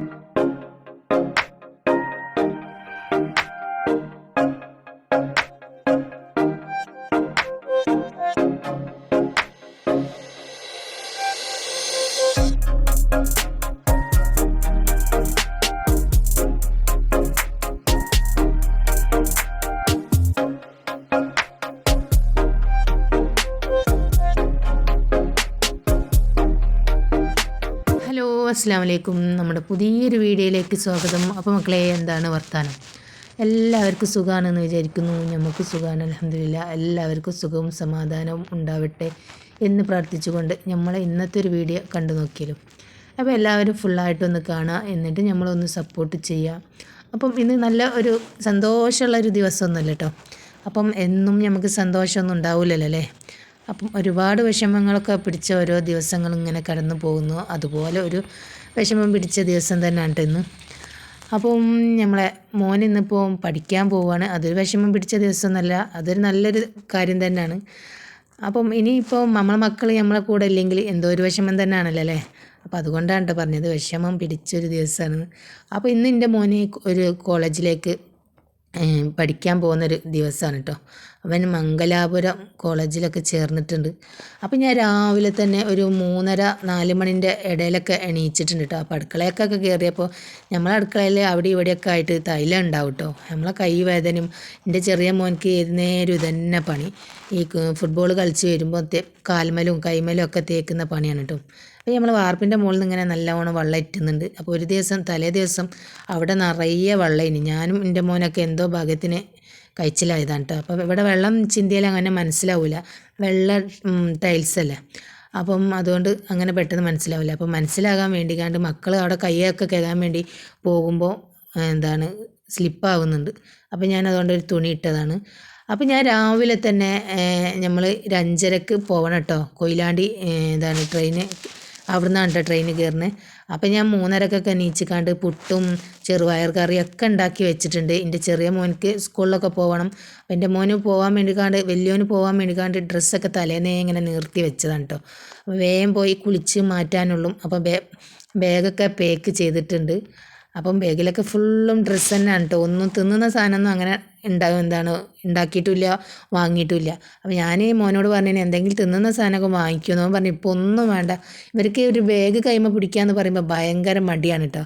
you അസ്സാം വലൈക്കും നമ്മുടെ പുതിയൊരു വീഡിയോയിലേക്ക് സ്വാഗതം. അപ്പോൾ മക്കളെ എന്താണ് വർത്താനം? എല്ലാവർക്കും സുഖമാണെന്ന് വിചാരിക്കുന്നു. നമുക്ക് സുഖമാണ് അലഹമില്ല എല്ലാവർക്കും സുഖവും സമാധാനവും ഉണ്ടാവട്ടെ എന്ന് പ്രാർത്ഥിച്ചുകൊണ്ട് നമ്മളെ ഇന്നത്തെ ഒരു വീഡിയോ കണ്ടു നോക്കിയാലും. അപ്പോൾ എല്ലാവരും ഫുള്ളായിട്ടൊന്ന് കാണുക. എന്നിട്ട് നമ്മളൊന്ന് സപ്പോർട്ട് ചെയ്യുക. അപ്പം ഇന്ന് നല്ല ഒരു സന്തോഷമുള്ള ഒരു ദിവസമൊന്നുമല്ല കേട്ടോ. അപ്പം എന്നും നമുക്ക് സന്തോഷമൊന്നും ഉണ്ടാവില്ലല്ലോ അല്ലേ? അപ്പം ഒരുപാട് വിഷമങ്ങളൊക്കെ പിടിച്ച ഓരോ ദിവസങ്ങൾ ഇങ്ങനെ കടന്നു പോകുന്നു. അതുപോലെ ഒരു വിഷമം പിടിച്ച ദിവസം തന്നെയാണ് ഇന്ന്. അപ്പം നമ്മളെ മോൻ ഇന്നിപ്പോൾ പഠിക്കാൻ പോവുകയാണ് അതൊരു വിഷമം പിടിച്ച ദിവസമൊന്നുമല്ല അതൊരു നല്ലൊരു കാര്യം തന്നെയാണ്. അപ്പം ഇനിയിപ്പോൾ നമ്മളെ മക്കൾ നമ്മളെ കൂടെ ഇല്ലെങ്കിൽ എന്തോ ഒരു വിഷമം തന്നെയാണല്ലോ അല്ലേ? അപ്പോൾ അതുകൊണ്ടാണ് കേട്ടോ പറഞ്ഞത് വിഷമം പിടിച്ചൊരു ദിവസമാണ്. അപ്പോൾ ഇന്ന് എന്റെ മോനെ ഒരു കോളേജിലേക്ക് പഠിക്കാൻ പോകുന്നൊരു ദിവസമാണ് കേട്ടോ അവൻ മംഗലാപുരം കോളേജിലൊക്കെ ചേർന്നിട്ടുണ്ട്. അപ്പം ഞാൻ രാവിലെ തന്നെ ഒരു മൂന്നര നാല് മണിന്റെ ഇടയിലൊക്കെ എണീച്ചിട്ടുണ്ട് കേട്ടോ അപ്പോൾ അടുക്കളയൊക്കെ കയറിയപ്പോൾ നമ്മളെ അടുക്കളയിൽ അവിടെ ഇവിടെയൊക്കെ ആയിട്ട് തൈലം ഉണ്ടാവും കേട്ടോ നമ്മളെ കൈ വേദനയും എന്റെ ചെറിയ മോനക്ക് ഏത് നേരം ഇതന്നെ പണി. ഈ ഫുട്ബോൾ കളിച്ച് വരുമ്പോൾ കാൽമലും കൈമലും ഒക്കെ തേക്കുന്ന പണിയാണ് കേട്ടോ അപ്പോൾ നമ്മൾ വാർപ്പിന്റെ മുകളിൽ നിന്ന് ഇങ്ങനെ നല്ലവണ്ണം വെള്ളം ഇറ്റുന്നുണ്ട് അപ്പോൾ ഒരു ദിവസം തലേ ദിവസം അവിടെ നിറയെ വെള്ളം ഇനി ഞാനും എന്റെ മോനൊക്കെ എന്തോ ഭാഗ്യത്തിന് കഴിച്ചിലായതാണ് കേട്ടോ അപ്പോൾ ഇവിടെ വെള്ളം ചിന്തിയാൽ അങ്ങനെ മനസ്സിലാവില്ല വെള്ള ടൈൽസ് അല്ലേ? അപ്പം അതുകൊണ്ട് അങ്ങനെ പെട്ടെന്ന് മനസ്സിലാവില്ല അപ്പം മനസ്സിലാകാൻ വേണ്ടി കണ്ട് മക്കൾ അവിടെ കയ്യൊക്കെ കഴുകാൻ വേണ്ടി പോകുമ്പോൾ എന്താണ് സ്ലിപ്പാവുന്നുണ്ട്. അപ്പം ഞാൻ അതുകൊണ്ട് ഒരു തുണി ഇട്ടതാണ്. അപ്പം ഞാൻ രാവിലെ തന്നെ നമ്മൾ ഒരു അഞ്ചരക്ക് പോകണം കേട്ടോ കൊയിലാണ്ടി എന്താണ് ട്രെയിന് അവിടുന്നാണ് കേട്ടോ ട്രെയിൻ കയറുന്നത് അപ്പം ഞാൻ മൂന്നരക്കൊക്കെ നീച്ചിക്കാണ്ട് പുട്ടും ചെറുപയർ കറിയൊക്കെ ഉണ്ടാക്കി വെച്ചിട്ടുണ്ട്. എന്റെ ചെറിയ മോനക്ക് സ്കൂളിലൊക്കെ പോകണം അപ്പം എന്റെ മോന് പോകാൻ വേണ്ടിക്കാണ്ട് വലിയോന് പോകാൻ വേണ്ടിക്കാണ്ട് ഡ്രസ്സൊക്കെ തലേന്നേ ഇങ്ങനെ നിർത്തി വെച്ചതാണ് കേട്ടോ. അപ്പോൾ വേഗം പോയി കുളിച്ച് മാറ്റാനുള്ളൂ. അപ്പം ബേ ബാഗൊക്കെ പേക്ക് ചെയ്തിട്ടുണ്ട്. അപ്പം ബാഗിലൊക്കെ ഫുള്ളും ഡ്രസ്സ് തന്നെയാണ് കേട്ടോ ഒന്നും തിന്നുന്ന സാധനമൊന്നും അങ്ങനെ ഉണ്ടാകും എന്താണ് ഉണ്ടാക്കിയിട്ടുമില്ല വാങ്ങിയിട്ടുമില്ല അപ്പം ഞാൻ മോനോട് പറഞ്ഞു എന്തെങ്കിലും തിന്നുന്ന സാധനമൊക്കെ വാങ്ങിക്കുമെന്ന് പറഞ്ഞു. ഇപ്പോൾ ഒന്നും വേണ്ട. ഇവർക്ക് ഒരു ബാഗ് കൈമ പിടിക്കാന്ന് പറയുമ്പോൾ ഭയങ്കര മടിയാണ് കേട്ടോ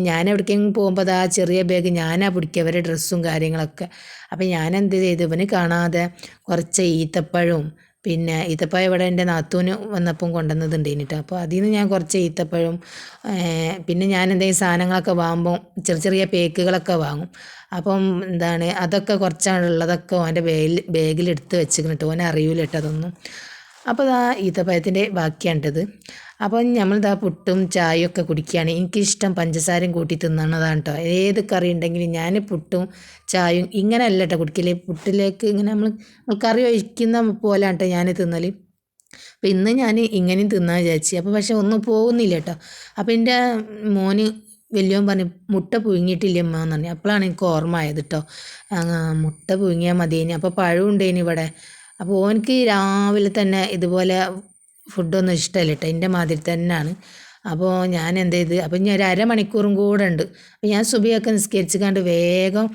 ഞാൻ എവിടേക്കെങ്കിലും പോകുമ്പോൾ അത് ആ ചെറിയ ബാഗ് ഞാനാ പിടിക്കുക അവരുടെ ഡ്രസ്സും കാര്യങ്ങളൊക്കെ. അപ്പം ഞാൻ എന്ത് ചെയ്തു? ഇവന് കാണാതെ കുറച്ച് ഈത്തപ്പഴവും പിന്നെ ഈത്തപ്പഴം ഇവിടെ എന്റെ നാത്തൂന് വന്നപ്പം കൊണ്ടുവന്നതുണ്ട് ഇനിട്ട്. അപ്പോൾ അതിൽ നിന്ന് ഞാൻ കുറച്ച് ഈത്തപ്പഴം പിന്നെ ഞാൻ എന്തെങ്കിലും സാധനങ്ങളൊക്കെ വാങ്ങുമ്പോൾ ചെറിയ ചെറിയ പേക്കുകളൊക്കെ വാങ്ങും. അപ്പം എന്താണ് അതൊക്കെ കുറച്ചാണുള്ളതൊക്കെ ഓന്റെ ബാഗിൽ ബാഗിലെടുത്ത് വെച്ചിരിക്കണം കേട്ടോ ഓനെ അറിയില്ല കേട്ടോ അതൊന്നും. അപ്പോൾ ഇതാ ഈത്തപ്പഴത്തിന്റെ ബാക്കിയാണിട്ടത്. അപ്പം നമ്മളിതാ പുട്ടും ചായയും ഒക്കെ കുടിക്കുകയാണ് എനിക്കിഷ്ടം പഞ്ചസാരയും കൂട്ടി തിന്നണതാണ് കേട്ടോ ഏത് കറി ഉണ്ടെങ്കിലും ഞാൻ പുട്ടും ചായയും ഇങ്ങനെ അല്ല കേട്ടോ കുടിക്കൽ. പുട്ടിലേക്ക് ഇങ്ങനെ നമ്മൾ കറി ഒഴിക്കുന്ന പോലെയാണ് കേട്ടോ ഞാൻ തിന്നൽ അപ്പോൾ ഇന്ന് ഞാൻ ഇങ്ങനെയും തിന്നാൻ വിചാരിച്ചു. അപ്പോൾ പക്ഷെ ഒന്നും പോകുന്നില്ല കേട്ടോ അപ്പോൾ എന്റെ മോന് വലിയവൻ പറഞ്ഞു മുട്ട പുഴുങ്ങിയിട്ടില്ല അമ്മ എന്ന് പറഞ്ഞു. അപ്പോഴാണ് എനിക്ക് ഓർമ്മ ആയത് കേട്ടോ മുട്ട പുഴുങ്ങിയാൽ മതിയേനി. അപ്പോൾ പഴം ഉണ്ടേനി ഇവിടെ. അപ്പോൾ ഓനക്ക് രാവിലെ തന്നെ ഇതുപോലെ ഫുഡൊന്നും ഇഷ്ടമല്ല കേട്ടോ എന്റെ മാതിരി തന്നെയാണ് അപ്പോൾ ഞാൻ എന്ത് ചെയ്ത് അപ്പം ഞാൻ ഒരു അരമണിക്കൂറും കൂടെ ഉണ്ട്. അപ്പോൾ ഞാൻ സുബിയൊക്കെ നിസ്കരിച്ച് കണ്ട് വേഗം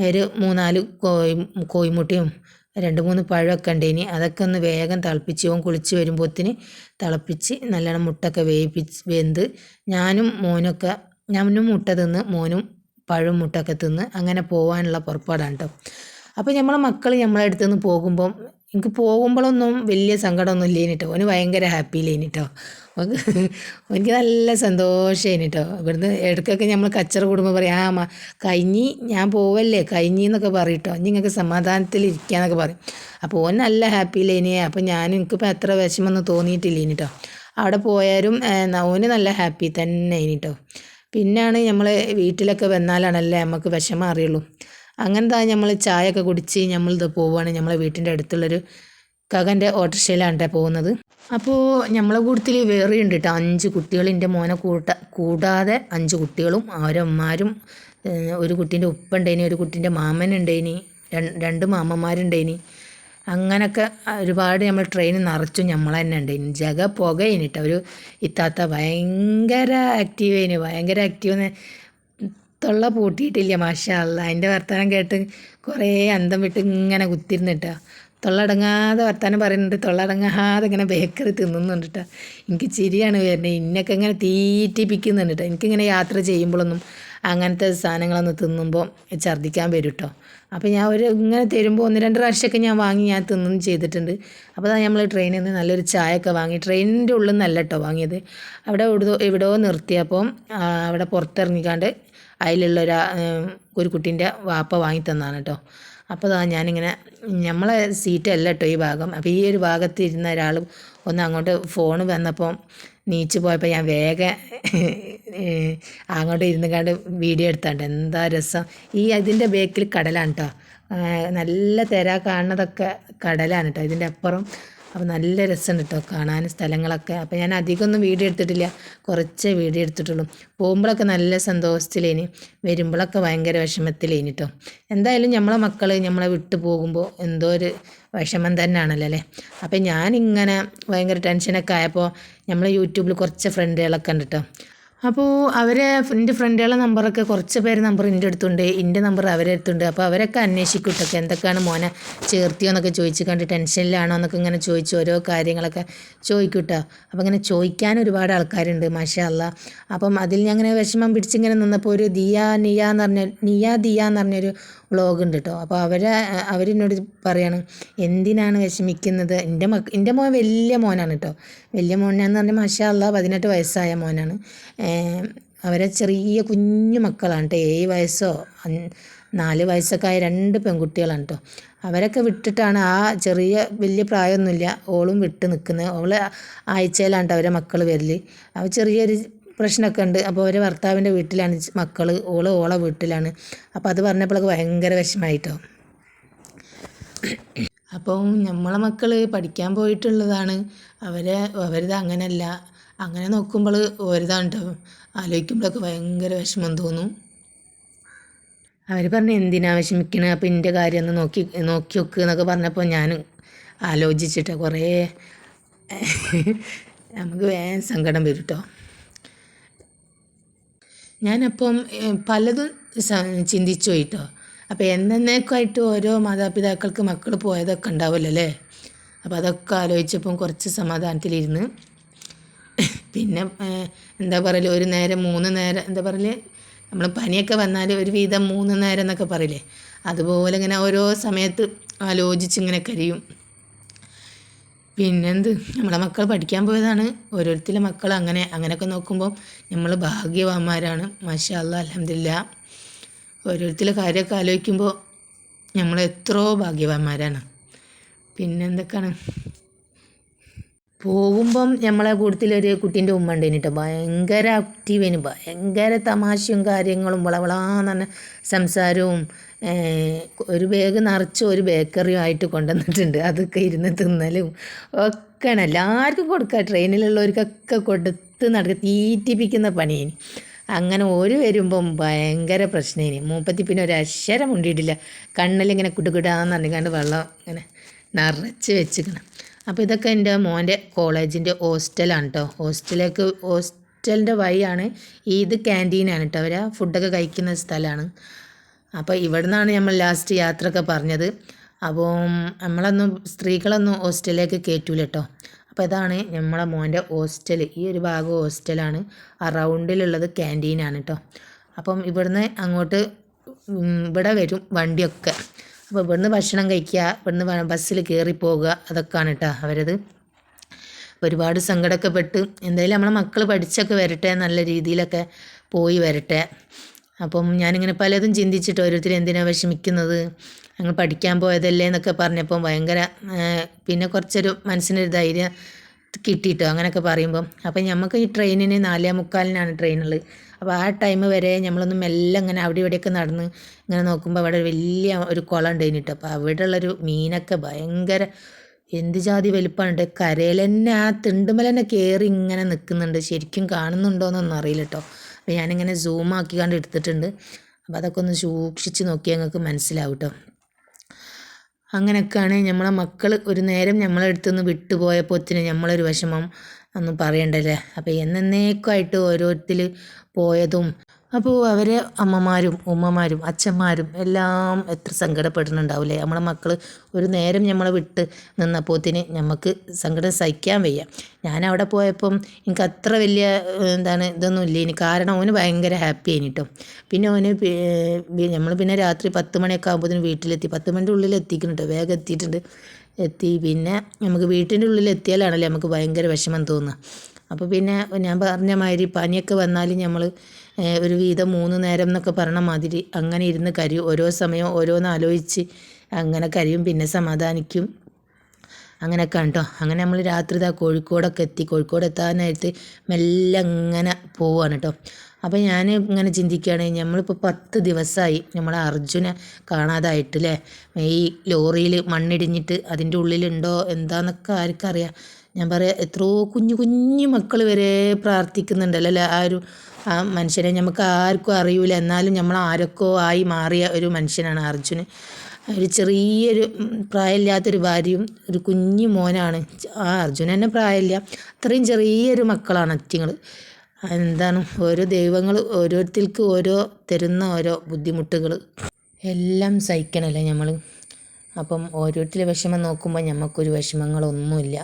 ഒരു മൂന്നാൽ കോഴി കോഴിമുട്ടയും രണ്ട് മൂന്ന് പഴമൊക്കെ ഉണ്ടേനി അതൊക്കെ ഒന്ന് വേഗം തിളപ്പിച്ച് ഓൻ കുളിച്ച് വരുമ്പോഴത്തിന് തിളപ്പിച്ച് നല്ലോണം മുട്ടൊക്കെ വേവിപ്പിച്ച് വെന്ത് ഞാനും മോനൊക്കെ ഞാനും മുട്ട തിന്ന് മോനും പഴം മുട്ടൊക്കെ തിന്ന് അങ്ങനെ പോകാനുള്ള പുറപ്പാടാണ് കേട്ടോ അപ്പോൾ നമ്മളെ മക്കൾ നമ്മളെ അടുത്ത് നിന്ന് പോകുമ്പം എനിക്ക് പോകുമ്പോഴൊന്നും വലിയ സങ്കടമൊന്നും ഇല്ലേനി കേട്ടോ ഓന് ഭയങ്കര ഹാപ്പി ഇല്ലേനി കേട്ടോ എനിക്ക് നല്ല സന്തോഷമായിന് കേട്ടോ ഇവിടുന്ന് ഇടയ്ക്കൊക്കെ നമ്മൾ കച്ചറ കൂടുമ്പോൾ പറയും ആ അമ്മ കഴിഞ്ഞി ഞാൻ പോവല്ലേ കഴിഞ്ഞി എന്നൊക്കെ പറയും കേട്ടോ നിങ്ങൾക്ക് സമാധാനത്തിൽ ഇരിക്കാന്നൊക്കെ പറയും. അപ്പോൾ ഓൻ നല്ല ഹാപ്പി ഇല്ലേനി അപ്പോൾ ഞാൻ എനിക്കിപ്പോൾ എത്ര വിഷമമൊന്നും തോന്നിയിട്ടില്ലേനി കേട്ടോ അവിടെ പോയാലും ഓന് നല്ല ഹാപ്പി തന്നെ ഇനി കേട്ടോ പിന്നെയാണ് നമ്മൾ വീട്ടിലൊക്കെ വന്നാലാണല്ലേ നമുക്ക് വിഷമം അറിയുള്ളൂ. അങ്ങനത്തെ നമ്മൾ ചായ ഒക്കെ കുടിച്ച് നമ്മളിത് പോവുകയാണ് നമ്മളെ വീട്ടിന്റെ അടുത്തുള്ളൊരു കകന്റെ ഓട്ടോറിക്ഷയിലാണ് പോകുന്നത്. അപ്പോൾ നമ്മളെ കൂട്ടത്തിൽ വേറെ ഉണ്ട് കേട്ടോ അഞ്ച് കുട്ടികൾ എന്റെ മോനെ കൂട്ട കൂടാതെ അഞ്ച് കുട്ടികളും അവരമ്മമാരും ഒരു കുട്ടീന്റെ ഉപ്പ ഉണ്ടേനി ഒരു കുട്ടീന്റെ മാമൻ ഉണ്ടേനി രണ്ട് മാമന്മാരുണ്ടേനി. അങ്ങനൊക്കെ ഒരുപാട് നമ്മൾ ട്രെയിൻ നിറച്ചു നമ്മൾ തന്നെ ഉണ്ടായിന് ജഗ പുകയിനിട്ട്. ഒരു ഇത്താത്ത ഭയങ്കര ആക്റ്റീവ് ആയിന് ഭയങ്കര ആക്റ്റീവ് തൊള്ള പൂട്ടിയിട്ടില്ല മാഷാ അല്ല. അതിന്റെ വർത്തമാനം കേട്ട് കുറേ അന്തം വിട്ട് ഇങ്ങനെ കുത്തിരുന്നിട്ടാ. തൊള്ളടങ്ങാതെ വർത്താനം പറയുന്നുണ്ട് തൊള്ളടങ്ങാതെ ഇങ്ങനെ ബേക്കറി തിന്നുന്നുണ്ട് കേട്ടോ എനിക്ക് ചിരിയാണ് വരുന്നത്. ഇന്നൊക്കെ ഇങ്ങനെ തീറ്റിപ്പിക്കുന്നുണ്ട് കേട്ടോ എനിക്കിങ്ങനെ യാത്ര ചെയ്യുമ്പോഴൊന്നും അങ്ങനത്തെ സാധനങ്ങളൊന്നും തിന്നുമ്പോൾ ഛർദ്ദിക്കാൻ വരും കേട്ടോ അപ്പോൾ ഞാൻ ഒരു ഇങ്ങനെ തരുമ്പോൾ ഒന്ന് രണ്ട് പ്രാവശ്യമൊക്കെ ഞാൻ വാങ്ങി ഞാൻ തിന്നും ചെയ്തിട്ടുണ്ട്. അപ്പോൾ നമ്മൾ ട്രെയിനിൽ നിന്ന് നല്ലൊരു ചായയൊക്കെ വാങ്ങി. ട്രെയിനിന്റെ ഉള്ളിൽ നിന്നല്ല കേട്ടോ വാങ്ങിയത്. അവിടെ എവിടെയോ എവിടെയോ നിർത്തിയപ്പം അവിടെ പുറത്തിറങ്ങിക്കാണ്ട് അതിലുള്ള ഒരു ഒരു കുട്ടീന്റെ വാപ്പ വാങ്ങി തന്നാണ് കേട്ടോ അപ്പോൾ അതാ ഞാനിങ്ങനെ നമ്മളെ സീറ്റല്ല കേട്ടോ ഈ ഭാഗം. അപ്പോൾ ഈ ഒരു ഭാഗത്ത് ഇരുന്ന ഒരാൾ ഒന്ന് അങ്ങോട്ട് ഫോൺ വന്നപ്പോൾ നീച്ച് പോയപ്പോൾ ഞാൻ വേഗം അങ്ങോട്ട് ഇരുന്ന് കണ്ട് വീഡിയോ എടുത്താണ്ട്. എന്താ രസം. ഈ അതിന്റെ ബേക്കിൽ കടലാണ് കേട്ടോ നല്ല തിര കാണുന്നതൊക്കെ കടലാണ് കേട്ടോ ഇതിന്റെ അപ്പുറം അപ്പോൾ നല്ല രസമുണ്ട് കേട്ടോ കാണാൻ സ്ഥലങ്ങളൊക്കെ. അപ്പോൾ ഞാൻ അധികമൊന്നും വീഡിയോ എടുത്തിട്ടില്ല. കുറച്ചേ വീഡിയോ എടുത്തിട്ടുള്ളൂ. പോകുമ്പോഴൊക്കെ നല്ല സന്തോഷത്തിലേനി. വരുമ്പോഴൊക്കെ ഭയങ്കര വിഷമത്തിലേനി കേട്ടോ എന്തായാലും നമ്മളെ മക്കൾ നമ്മളെ വിട്ടു പോകുമ്പോൾ എന്തോ ഒരു വിഷമം തന്നെയാണല്ലോ അല്ലേ? അപ്പം ഞാനിങ്ങനെ ഭയങ്കര ടെൻഷനൊക്കെ ആയപ്പോൾ നമ്മൾ യൂട്യൂബിൽ കുറച്ച് ഫ്രണ്ടുകളൊക്കെ ഉണ്ട് കേട്ടോ അപ്പോൾ അവരെ എന്റെ ഫ്രണ്ടുകളെ നമ്പറൊക്കെ കുറച്ച് പേര് നമ്പർ എന്റെ അടുത്തുണ്ട്. എന്റെ നമ്പർ അവരെ അടുത്തുണ്ട്. അപ്പോൾ അവരൊക്കെ അന്വേഷിക്കൂട്ടൊക്കെ എന്തൊക്കെയാണ് മോനെ ചേർത്തിയോ എന്നൊക്കെ ചോദിച്ച് കണ്ട് ടെൻഷനിലാണോ എന്നൊക്കെ ഇങ്ങനെ ചോദിച്ചു ഓരോ കാര്യങ്ങളൊക്കെ ചോദിക്കൂട്ടോ അപ്പോൾ ഇങ്ങനെ ചോദിക്കാൻ ഒരുപാട് ആൾക്കാരുണ്ട്. മാഷാ അല്ല അപ്പം അതിൽ ഞാൻ അങ്ങനെ വിഷമം പിടിച്ചിങ്ങനെ നിന്നപ്പോൾ ഒരു ദിയ നിയ എന്ന് പറഞ്ഞ നിയ ദിയ എന്ന് പറഞ്ഞൊരു വ്ളോഗ് ഉണ്ട് കേട്ടോ അപ്പോൾ അവർ അവരെന്നോട് പറയാണ് എന്തിനാണ് വിഷമിക്കുന്നത്? എന്റെ മക്ക എന്റെ മോൻ വലിയ മോനാണ് കേട്ടോ വലിയ മോനാന്ന് പറഞ്ഞാൽ മാഷാ പതിനെട്ട് വയസ്സായ മോനാണ്. അവരെ ചെറിയ കുഞ്ഞു മക്കളാണ് കേട്ടോ ഏഴ് വയസ്സോ നാല് വയസ്സൊക്കെ ആയ രണ്ട് പെൺകുട്ടികളാണ് കേട്ടോ അവരൊക്കെ വിട്ടിട്ടാണ് ആ ചെറിയ വലിയ പ്രായമൊന്നുമില്ല. ഓളും വിട്ട് നിൽക്കുന്നത് ഓൾ ആഴ്ചയിലാണ് അവരെ മക്കൾ വരൽ അവ ചെറിയൊരു പ്രശ്നമൊക്കെ ഉണ്ട്. അപ്പോൾ ഒരു ഭർത്താവിന്റെ വീട്ടിലാണ് മക്കൾ ഓൾ ഓളെ വീട്ടിലാണ്. അപ്പോൾ അത് പറഞ്ഞപ്പോഴൊക്കെ ഭയങ്കര വിഷമമായിട്ടോ. അപ്പോൾ നമ്മളെ മക്കൾ പഠിക്കാൻ പോയിട്ടുള്ളതാണ്. അവരെ അവരിത് അങ്ങനെയല്ല അങ്ങനെ നോക്കുമ്പോൾ ഓരിതാണ് കേട്ടോ ആലോചിക്കുമ്പോഴൊക്കെ ഭയങ്കര വിഷമം തോന്നും. അവർ പറഞ്ഞു എന്തിനാ വിഷമിക്കണേ? അപ്പോൾ എന്റെ കാര്യം ഒന്ന് നോക്കി നോക്കി വെക്ക് എന്നൊക്കെ പറഞ്ഞപ്പോൾ ഞാൻ ആലോചിച്ചിട്ട് കുറേ നമുക്ക് വേഗം സങ്കടം വരും കേട്ടോ ഞാനപ്പം പലതും ചിന്തിച്ചു പോയിട്ടോ അപ്പോൾ എന്നേക്കായിട്ട് ഓരോ മാതാപിതാക്കൾക്ക് മക്കൾ പോയതൊക്കെ ഉണ്ടാവില്ലല്ലേ അല്ലേ അപ്പോൾ അതൊക്കെ ആലോചിച്ചപ്പം കുറച്ച് സമാധാനത്തിലിരുന്ന്. പിന്നെ എന്താ പറയൽ ഒരു നേരം മൂന്ന് നേരം എന്താ പറയൽ നമ്മൾ പനിയൊക്കെ വന്നാൽ ഒരു വീതം മൂന്ന് നേരം എന്നൊക്കെ പറയില്ലേ? അതുപോലെ ഇങ്ങനെ ഓരോ സമയത്ത് ആലോചിച്ചിങ്ങനെ കരിയും. പിന്നെന്ത്? നമ്മളെ മക്കൾ പഠിക്കാൻ പോയതാണ്. ഓരോരുത്തരുടെ മക്കൾ അങ്ങനെ അങ്ങനെയൊക്കെ നോക്കുമ്പോൾ നമ്മൾ ഭാഗ്യവാന്മാരാണ്. മാഷാ അലഹമില്ല ഓരോരുത്തരുടെ കാര്യമൊക്കെ ആലോചിക്കുമ്പോൾ നമ്മൾ എത്രയോ ഭാഗ്യവാന്മാരാണ്. പിന്നെന്തൊക്കെയാണ്? പോകുമ്പം നമ്മളെ കൂട്ടത്തിലൊരു കുട്ടീന്റെ ഉമ്മ ഉണ്ട് കേട്ടോ ഭയങ്കര ആക്റ്റീവേന് ഭയങ്കര തമാശയും കാര്യങ്ങളും വളവളാന്ന് പറഞ്ഞ സംസാരവും ഒരു ബാഗ് നിറച്ച് ഒരു ബേക്കറിയും ആയിട്ട് കൊണ്ടുവന്നിട്ടുണ്ട്. അതൊക്കെ ഇരുന്ന് തിന്നലും ഒക്കെയാണ്. എല്ലാവർക്കും കൊടുക്കുക ട്രെയിനിലുള്ളവർക്കൊക്കെ കൊടുത്ത് നടക്കുക തീറ്റിപ്പിക്കുന്ന പണിയേനി. അങ്ങനെ ഒരു വരുമ്പം ഭയങ്കര പ്രശ്നേനി. മൂപ്പത്തി പിന്നെ ഒരു അക്ഷരം ഉണ്ടിയിട്ടില്ല കണ്ണിലിങ്ങനെ കുടുകുടാന്ന് പറഞ്ഞാണ്ട് വെള്ളം ഇങ്ങനെ നിറച്ച് വെച്ചിക്കണം. അപ്പോൾ ഇതൊക്കെ എന്റെ മോന്റെ കോളേജിന്റെ ഹോസ്റ്റലാണ് കേട്ടോ ഹോസ്റ്റലേക്ക് ഹോസ്റ്റലിന്റെ വഴിയാണ് ഇത് ക്യാന്റീനാണ് കേട്ടോ അവർ ഫുഡൊക്കെ കഴിക്കുന്ന സ്ഥലമാണ്. അപ്പോൾ ഇവിടെ നിന്നാണ് നമ്മൾ ലാസ്റ്റ് യാത്രയൊക്കെ പറഞ്ഞത്. അപ്പോൾ നമ്മളൊന്നും സ്ത്രീകളൊന്നും ഹോസ്റ്റലിലേക്ക് കയറ്റൂല കേട്ടോ അപ്പോൾ ഇതാണ് നമ്മളെ മോന്റെ ഹോസ്റ്റൽ ഈ ഒരു ഭാഗം ഹോസ്റ്റലാണ്. ആ റൗണ്ടിലുള്ളത് ക്യാന്റീനാണ് കേട്ടോ അപ്പം ഇവിടുന്ന് അങ്ങോട്ട് ഇവിടെ വരും വണ്ടിയൊക്കെ. അപ്പോൾ ഇവിടുന്ന് ഭക്ഷണം കഴിക്കുക ഇവിടുന്ന് ബസ്സിൽ കയറി പോവുക അതൊക്കെയാണ് കേട്ടോ അവരത്. ഒരുപാട് സങ്കടമൊക്കെ പെട്ട് എന്തായാലും നമ്മളെ മക്കൾ പഠിച്ചൊക്കെ വരട്ടെ നല്ല രീതിയിലൊക്കെ പോയി വരട്ടെ. അപ്പം ഞാനിങ്ങനെ പലതും ചിന്തിച്ചിട്ട് ഓരോരുത്തർ എന്തിനാണ് വിഷമിക്കുന്നത്? ഞങ്ങൾ പഠിക്കാൻ പോയതല്ലേ എന്നൊക്കെ പറഞ്ഞപ്പം ഭയങ്കര പിന്നെ കുറച്ചൊരു മനസ്സിനൊരു ധൈര്യം കിട്ടിയിട്ടോ അങ്ങനെയൊക്കെ പറയുമ്പം. അപ്പം നമുക്ക് ഈ ട്രെയിനിന് നാലേ മുക്കാലിനാണ് ട്രെയിനുള്ളത് അപ്പോൾ ആ ടൈം വരെ നമ്മളൊന്ന് മെല്ലെ ഇങ്ങനെ അവിടെ ഇവിടെയൊക്കെ നടന്ന് ഇങ്ങനെ നോക്കുമ്പോൾ അവിടെ വലിയ ഒരു കുളം ഉണ്ടായിട്ടോ അപ്പോൾ അവിടെ ഉള്ളൊരു മീനൊക്കെ ഭയങ്കര എന്ത് ജാതി വലിപ്പമുണ്ട് കരയിൽ തന്നെ ആ തിണ്ടുമല തന്നെ കയറി ഇങ്ങനെ നിൽക്കുന്നുണ്ട്. ശരിക്കും കാണുന്നുണ്ടോയെന്നൊന്നും അറിയില്ല കേട്ടോ അപ്പോൾ ഞാനിങ്ങനെ ആക്കി കണ്ട് എടുത്തിട്ടുണ്ട്. അപ്പോൾ അതൊക്കെ ഒന്ന് സൂക്ഷിച്ച് നോക്കിയാൽ ഞങ്ങൾക്ക് മനസ്സിലാവും കേട്ടോ അങ്ങനെയൊക്കെയാണ് നമ്മളെ മക്കൾ ഒരു നേരം നമ്മളെ അടുത്തുനിന്ന് വിട്ടുപോയപ്പോത്തിന് നമ്മളൊരു വിഷമം ഒന്നും പറയണ്ടല്ലേ? അപ്പോൾ എന്നേക്കുമായിട്ട് ഓരോരുത്തർ പോയതും അപ്പോൾ അവരെ അമ്മമാരും ഉമ്മമാരും അച്ഛന്മാരും എല്ലാം എത്ര സങ്കടപ്പെടുന്നുണ്ടാവില്ലേ നമ്മളെ മക്കൾ ഒരു നേരം നമ്മളെ വിട്ട് നിന്നപ്പോത്തിന് നമുക്ക് സങ്കടം സഹിക്കാൻ വയ്യ. ഞാൻ അവിടെ പോയപ്പം എനിക്ക് അത്ര വലിയ എന്താണ് ഇതൊന്നും ഇല്ല? ഇനി കാരണം അവന് ഭയങ്കര ഹാപ്പി ആയിന് കേട്ടോ പിന്നെ അവന് നമ്മൾ പിന്നെ രാത്രി പത്ത് മണിയൊക്കെ ആകുമ്പോഴത്തേന് വീട്ടിലെത്തി. പത്ത് മണിന്റെ ഉള്ളിൽ എത്തിക്കുന്നുണ്ട് വേഗം എത്തിയിട്ടുണ്ട്. എത്തി. പിന്നെ നമുക്ക് വീട്ടിന്റെ ഉള്ളിൽ എത്തിയാലാണല്ലേ നമുക്ക് ഭയങ്കര വിഷമം തോന്നുക അപ്പോൾ പിന്നെ ഞാൻ പറഞ്ഞ മാതിരി പനിയൊക്കെ വന്നാൽ നമ്മൾ ഒരു വീതം മൂന്ന് നേരം എന്നൊക്കെ പറഞ്ഞ മാതിരി അങ്ങനെ ഇരുന്ന് കരയും. ഓരോ സമയം ഓരോന്ന് ആലോചിച്ച് അങ്ങനെ കരയും പിന്നെ സമാധാനിക്കും. അങ്ങനെ കണ്ടോ? അങ്ങനെ നമ്മൾ രാത്രി ഇതാ കോഴിക്കോടൊക്കെ എത്തി. കോഴിക്കോട് എത്താനായിട്ട് മെല്ലെ അങ്ങനെ പോവാണ് കേട്ടോ. അപ്പോൾ ഞാൻ ഇങ്ങനെ ചിന്തിക്കുകയാണ് നമ്മളിപ്പോൾ പത്ത് ദിവസമായി നമ്മളെ അർജുനെ കാണാതായിട്ട് അല്ലേ ഈ ലോറിയിൽ മണ്ണിടിഞ്ഞിട്ട് അതിന്റെ ഉള്ളിലുണ്ടോ? എന്താന്നൊക്കെ ആർക്കറിയാം. ഞാൻ പറയാം എത്രയോ കുഞ്ഞു കുഞ്ഞു മക്കൾ വരെ പ്രാർത്ഥിക്കുന്നുണ്ടല്ലോ അല്ലേ? ആ ഒരു ആ മനുഷ്യനെ നമുക്ക് ആർക്കും അറിയൂല. എന്നാലും നമ്മൾ ആരൊക്കെ ആയി മാറിയ ഒരു മനുഷ്യനാണ് അർജുന്. ഒരു ചെറിയൊരു പ്രായമില്ലാത്തൊരു ഭാര്യയും ഒരു കുഞ്ഞു മോനാണ്. ആ അർജുന തന്നെ പ്രായമില്ല. അത്രയും ചെറിയൊരു മക്കളാണ് അറ്റിങ്ങൾ എന്താണ് ഓരോ ദൈവങ്ങൾ ഓരോരുത്തർക്ക് ഓരോ തരുന്ന ഓരോ ബുദ്ധിമുട്ടുകൾ എല്ലാം സഹിക്കണല്ലേ നമ്മൾ അപ്പം ഓരോരുത്തരുടെ വിഷമം നോക്കുമ്പോൾ നമുക്കൊരു വിഷമങ്ങളൊന്നുമില്ല.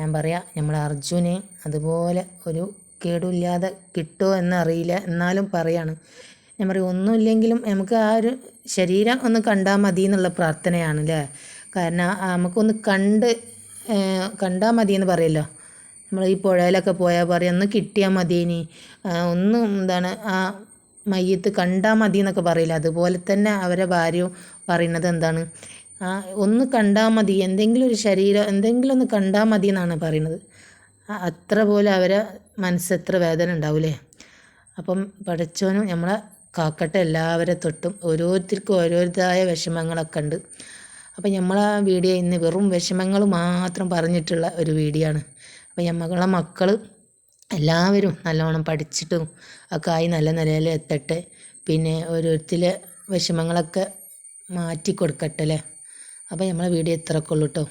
ഞാൻ പറയാം നമ്മൾ അർജുന് അതുപോലെ ഒരു കേടുമില്ലാതെ കിട്ടുമോ എന്നറിയില്ല എന്നാലും പറയാണ്. ഞാൻ പറയും ഒന്നുമില്ലെങ്കിലും നമുക്ക് ആ ഒരു ശരീരം ഒന്ന് കണ്ടാൽ മതി എന്നുള്ള പ്രാർത്ഥനയാണ് അല്ലേ കാരണം നമുക്കൊന്ന് കണ്ട് കണ്ടാൽ മതി എന്ന് പറയല്ലോ. നമ്മൾ ഈ പുഴയിലൊക്കെ പോയാൽ പറയും ഒന്ന് കിട്ടിയാൽ മതി ഇനി. ഒന്നും എന്താണ് ആ മയ്യത്ത് കണ്ടാൽ മതി എന്നൊക്കെ പറയില്ല. അതുപോലെ തന്നെ അവരെ ഭാര്യ പറയുന്നത് എന്താണ് ഒന്ന് കണ്ടാൽ മതി. എന്തെങ്കിലും ഒരു ശരീരം എന്തെങ്കിലും ഒന്ന് കണ്ടാൽ മതി എന്നാണ് പറയുന്നത്. അത്ര പോലെ അവരെ മനസ്സ് എത്ര വേദന ഉണ്ടാവില്ലേ അപ്പം പഠിച്ചവനും നമ്മളെ കാക്കട്ടെ എല്ലാവരെ തൊട്ടും ഓരോരുത്തർക്കും ഓരോരുത്തരായ വിഷമങ്ങളൊക്കെ ഉണ്ട്. അപ്പം നമ്മളെ വീഡിയോ ഇന്ന് വെറും വിഷമങ്ങൾ മാത്രം പറഞ്ഞിട്ടുള്ള ഒരു വീഡിയോ ആണ്. അപ്പം നമ്മളെ മക്കൾ എല്ലാവരും നല്ലോണം പഠിച്ചിട്ടും ഒക്കെ ആയി നല്ല നിലയിൽ എത്തട്ടെ. പിന്നെ ഓരോരുത്തരെ വിഷമങ്ങളൊക്കെ മാറ്റി കൊടുക്കട്ടെ അല്ലേ? അപ്പോൾ നമ്മളെ വീഡിയോ ഇത്രക്കുള്ളൂ കേട്ടോ